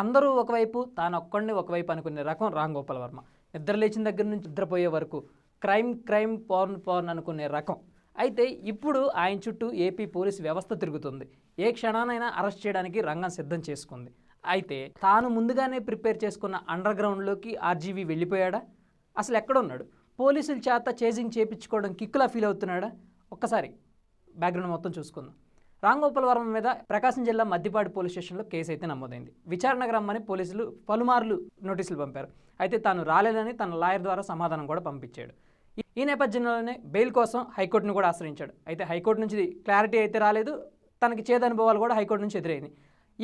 అందరూ ఒకవైపు తాను ఒక్కడిని ఒకవైపు అనుకునే రకం రామ్ గోపాల్ వర్మ. నిద్ర లేచిన దగ్గర నుంచి నిద్రపోయే వరకు క్రైమ్ క్రైమ్ పౌర్న్ పౌర్న్ అనుకునే రకం. అయితే ఇప్పుడు ఆయన చుట్టూ ఏపీ పోలీస్ వ్యవస్థ తిరుగుతుంది. ఏ క్షణానైనా అరెస్ట్ చేయడానికి రంగం సిద్ధం చేసుకుంది. అయితే తాను ముందుగానే ప్రిపేర్ చేసుకున్న అండర్ గ్రౌండ్లోకి ఆర్జీవీ వెళ్ళిపోయాడా? అసలు ఎక్కడున్నాడు? పోలీసుల చేత చేజింగ్ చేపించుకోవడం కిక్కులా ఫీల్ అవుతున్నాడా? ఒక్కసారి బ్యాక్గ్రౌండ్ మొత్తం చూసుకుందాం. రామ్ వర్మ మీద ప్రకాశం జిల్లా మద్దిపాడు పోలీస్ స్టేషన్లో కేసు అయితే నమోదైంది. విచారణకు రమ్మని పోలీసులు పలుమార్లు నోటీసులు పంపారు. అయితే తాను రాలేదని తన లాయర్ ద్వారా సమాధానం కూడా పంపించాడు. ఈ- ఈ నేపథ్యంలోనే బెయిల్ కోసం హైకోర్టును కూడా ఆశ్రయించాడు. అయితే హైకోర్టు నుంచి క్లారిటీ అయితే రాలేదు. తనకి చేదనుభవాలు కూడా హైకోర్టు నుంచి ఎదురైంది.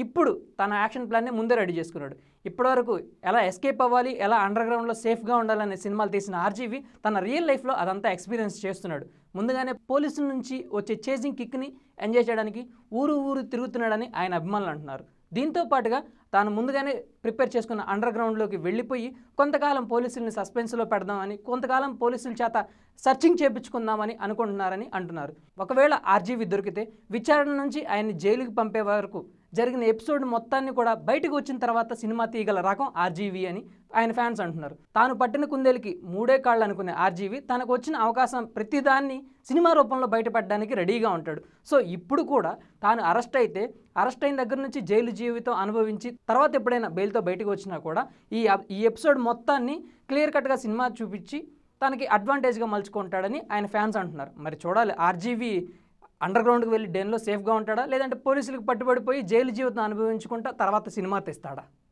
ఇప్పుడు తన యాక్షన్ ప్లాన్ని ముందే రెడీ చేసుకున్నాడు. ఇప్పటివరకు ఎలా ఎస్కేప్ అవ్వాలి ఎలా అండర్ గ్రౌండ్లో సేఫ్గా ఉండాలనే సినిమాలు తీసిన ఆర్జీవి తన రియల్ లైఫ్లో అదంతా ఎక్స్పీరియన్స్ చేస్తున్నాడు. ముందుగానే పోలీసుల నుంచి వచ్చే చేజింగ్ కిక్ని ఎంజాయ్ చేయడానికి ఊరు ఊరు తిరుగుతున్నాడని ఆయన అభిమానులు అంటున్నారు. దీంతో పాటుగా తాను ముందుగానే ప్రిపేర్ చేసుకున్న అండర్ గ్రౌండ్లోకి వెళ్ళిపోయి కొంతకాలం పోలీసుల్ని సస్పెన్స్లో పెడదామని కొంతకాలం పోలీసుల చేత సర్చింగ్ చేపించుకుందామని అనుకుంటున్నారని అంటున్నారు. ఒకవేళ ఆర్జీవి దొరికితే విచారణ నుంచి ఆయన్ని జైలుకి పంపే వరకు జరిగిన ఎపిసోడ్ మొత్తాన్ని కూడా బయటకు వచ్చిన తర్వాత సినిమా తీయగల రకం ఆర్జీవి అని ఆయన ఫ్యాన్స్ అంటున్నారు. తాను పట్టిన కుందేలికి మూడే కాళ్ళు అనుకునే ఆర్జీవి తనకు వచ్చిన అవకాశం ప్రతిదాన్ని సినిమా రూపంలో బయటపడడానికి రెడీగా ఉంటాడు. సో ఇప్పుడు కూడా తాను అరెస్ట్ అయితే అరెస్ట్ అయిన దగ్గర నుంచి జైలు జీవితం అనుభవించి తర్వాత ఎప్పుడైనా బెయిల్తో బయటకు వచ్చినా కూడా ఈ ఈ ఎపిసోడ్ మొత్తాన్ని క్లియర్ కట్గా సినిమా చూపించి తనకి అడ్వాంటేజ్గా మలుచుకుంటాడని ఆయన ఫ్యాన్స్ అంటున్నారు. మరి చూడాలి ఆర్జీవి అండర్ గ్రౌండ్కి వెళ్ళి డెన్లో సేఫ్గా ఉంటాడా? లేదంటే పోలీసులకు పట్టుబడిపోయి జైలు జీవితం అనుభవించుకుంటా తర్వాత సినిమా తెస్తాడా?